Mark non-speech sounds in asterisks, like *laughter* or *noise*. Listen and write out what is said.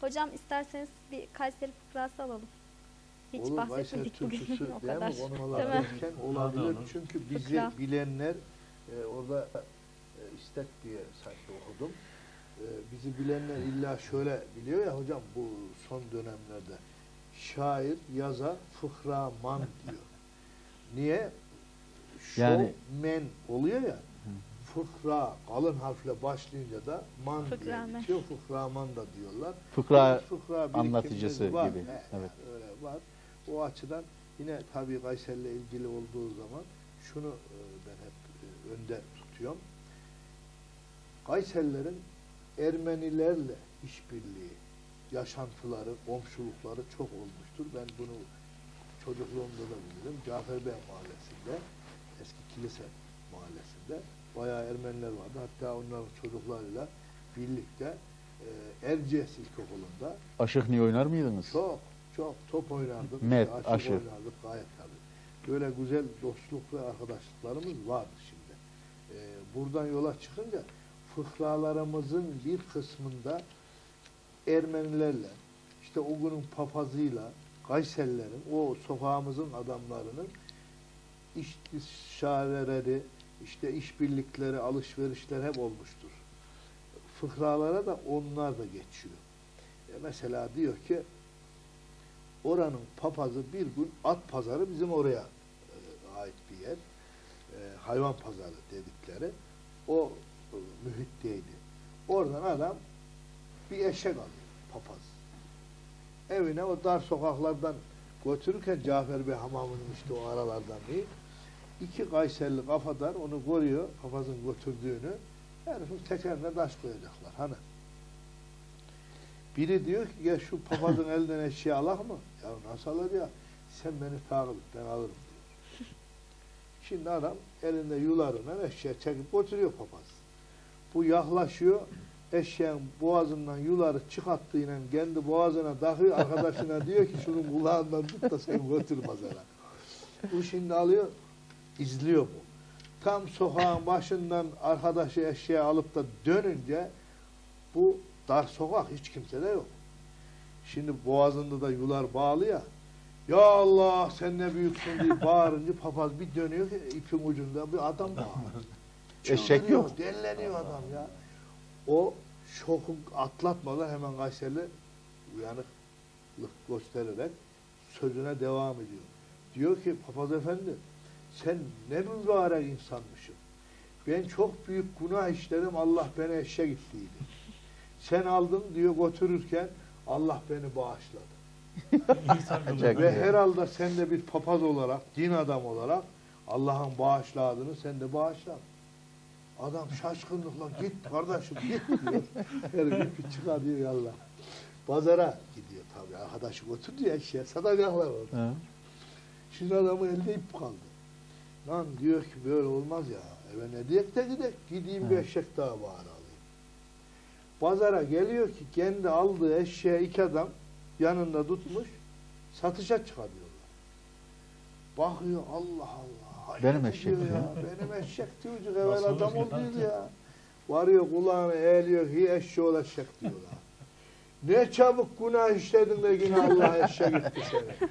Hocam isterseniz bir Kayseri fıkrası alalım. Hiç Olur Kayseri bahsetmedik bugün *laughs* o değil kadar. Değil mi? olabilir. olur. Çünkü bizi Fıkra. bilenler e, orada e, istek diye sanki okudum. E, bizi bilenler illa şöyle biliyor ya hocam bu son dönemlerde şair, yazar, fıkraman diyor. Niye? Şov, Yani- men oluyor ya. Fıkra kalın harfle başlayınca da man diye Fıkramen. bitiyor. Fıkraman da diyorlar. Fıkra Fıkra anlatıcısı var. gibi. He, Evet. Öyle var. O açıdan yine tabii Kayser'le ilgili olduğu zaman şunu e, ben hep e, önde tutuyorum. Kayserlerin Ermenilerle işbirliği, yaşantıları, komşulukları çok olmuştur. Ben bunu çocukluğumda da bilirim. Caferbey Mahallesi'nde, eski kilise mahallesinde bayağı Ermeniler vardı. Hatta onların çocuklarıyla birlikte e, Erciyes İlkokulu'nda Aşık niye oynar mıydınız? çok çok top oynardık. Met, aşık aşık. oynardık gayet tabii. Böyle güzel dostluk ve arkadaşlıklarımız vardı şimdi. Ee, buradan yola çıkınca fıkralarımızın bir kısmında Ermenilerle, işte o günün papazıyla, Kayserilerin, o sokağımızın adamlarının istişareleri, işte işbirlikleri, alışverişler hep olmuştur. Fıkralara da onlar da geçiyor. E mesela diyor ki oranın papazı bir gün at pazarı bizim oraya e, ait bir yer. E, hayvan pazarı dedikleri. O e, mühitteydi. Oradan adam bir eşek alıyor papaz. Evine o dar sokaklardan götürürken Cafer Bey hamamının işte o aralardan değil. İki Kayserli kafadar onu koruyor papazın götürdüğünü. Herifin tekerine taş koyacaklar. Hani biri diyor ki gel şu papazın *laughs* elinden eşya alak mı? Ya nasıl alacak? Sen beni takip et ben alırım diyor. *laughs* Şimdi adam elinde yularına eşya çekip götürüyor papaz. Bu yaklaşıyor eşeğin boğazından yuları çıkarttığıyla kendi boğazına takıyor arkadaşına diyor ki şunun kulağından tut da sen götür pazara. Bu şimdi alıyor izliyor bu. Tam sokağın başından arkadaşı eşeği alıp da dönünce bu dar sokak hiç kimse de yok. Şimdi boğazında da yular bağlı ya. Ya Allah sen ne büyüksün diye *laughs* bağırınca papaz bir dönüyor ki ipin ucunda bir adam bağırıyor. *laughs* Eşek yok. Delleniyor adam ya. O şoku atlatmadan hemen Kayseri uyanıklık göstererek sözüne devam ediyor. Diyor ki papaz efendi sen ne mübarek insanmışsın. Ben çok büyük günah işledim Allah beni eşek ettiydi. Sen aldın diyor götürürken Allah beni bağışladı. Ve herhalde sen de bir papaz olarak, din adam olarak Allah'ın bağışladığını sen de bağışla. Adam şaşkınlıkla git kardeşim git diyor. Herif ipi çıkarıyor yallah. Pazara gidiyor tabii. Arkadaşı götürdü ya eşeğe satacaklar. Ha. Şimdi adamın elinde ip kaldı. Lan diyor ki böyle olmaz ya. Eve ne diyek de gidek. Gideyim bir Evet. eşek daha bağır alayım. Pazara geliyor ki kendi aldığı eşeğe iki adam yanında tutmuş satışa çıkarıyorlar. Bakıyor Allah Allah. Benim eşek ya. ya. Benim eşek diyor. Evvel adam olduydu ya. Varıyor kulağını eğiliyor. Hi eşeği eşek diyorlar. *laughs* Ne çabuk günah işledin de yine Allah eşek etti seni.